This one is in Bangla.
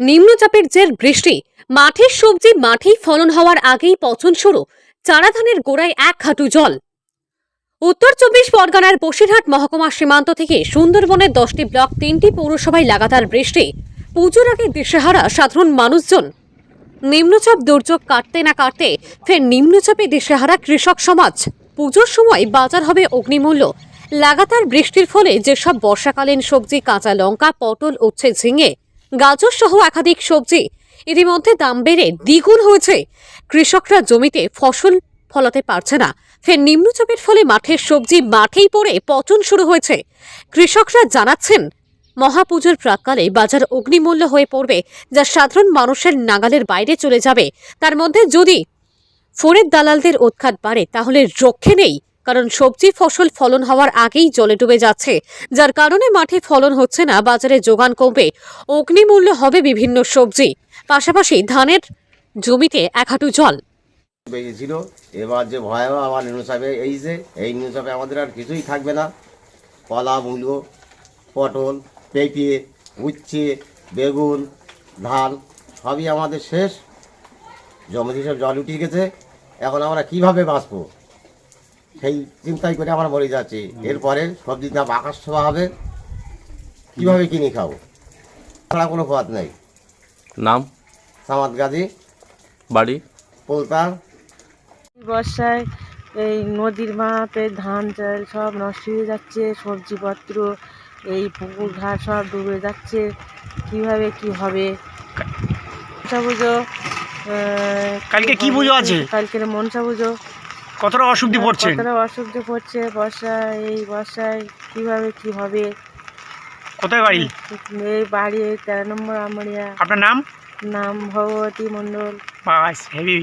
নিম্নচাপের জের বৃষ্টি। মাঠের সবজি, মাঠেই ফলন হওয়ার আগেই পচন শুরু। চারা ধানের গোড়ায় এক হাঁটু জল। উত্তর চব্বিশ পরগনার বসিরহাট মহকুমা সীমান্ত থেকে সুন্দরবনের দশটি ব্লক, তিনটি পৌরসভায় লাগাতার বৃষ্টি। পুজোর আগে দিশেহারা সাধারণ মানুষজন। নিম্নচাপ, দুর্যোগ কাটতে না কাটতে ফের নিম্নচাপে দিশেহারা কৃষক সমাজ। পুজোর সময় বাজার হবে অগ্নিমূল্য। লাগাতার বৃষ্টির ফলে যেসব বর্ষাকালীন সবজি, কাঁচা লঙ্কা, পটল উচ্ছে ঝিঙে গাজর সহ একাধিক সবজি। ইতিমধ্যে দাম বেড়ে দ্বিগুণ হয়েছে। কৃষকরা জমিতে ফসল ফলাতে পারছে না। ফের নিম্নচাপের ফলে মাঠের সবজি মাঠেই পড়ে পচন শুরু হয়েছে। কৃষকরা জানাচ্ছেন, মহাপুজোর প্রাককালে বাজার অগ্নিমূল্য হয়ে পড়বে, যা সাধারণ মানুষের নাগালের বাইরে চলে যাবে। তার মধ্যে যদি ফোরের দালালদের উৎখাত বাড়ে, তাহলে রক্ষে নেই কারণ সবজি ফসল ফলন হওয়ার আগেই জলে ডুবে যাচ্ছে। যার কারণে মাঠে ফলন হচ্ছে না, বাজারে যোগান কমবে। অগ্নিমূল্য হবে বিভিন্ন সবজি। পাশাপাশি ধানের জমিতে এক হাঁটু জল। বেরিয়েছিল এবার যে ভয়াবহ আমার নিউচাপে এই যে এই নিউচাপে আমাদের আর কিছুই থাকবে না। কলা, মূলো, পটল, পেঁপে, উচ্ছে, বেগুন, ধান, সবই আমাদের শেষ। জমিতে সব জল উঠিয়ে গেছে। এখন আমরা কীভাবে বাঁচবো? সেই চিন্তাই করে আমরা মরে যাচ্ছি। এরপরে সবজির দাম আকাশ ছোঁয়া হবে। কীভাবে কিনে খাব? ছাড়া কোনো পথ নেই। নাম? সামাদ গাজী। বাড়ি? পোলতা। বর্ষায় এই নদীর মাপে ধান চাল সব নষ্ট হয়ে যাচ্ছে। সবজিপত্র এই পুকুর ঘাট সব ডুবে যাচ্ছে। কীভাবে কি হবে? মনসা পুজো কালকে কি পুজো আছে? কালকের মনসা পুজো। কতটা অসুবিধে পড়ছেন কতটা অসুবিধা পড়ছে বর্ষায় এই বর্ষায় কীভাবে কি হবে? কোথায় বাড়ি? এই বাড়ি এই তেরো নম্বর আমরিয়া আপনার নাম? নাম ভগবতী মণ্ডল। বাস হেভি।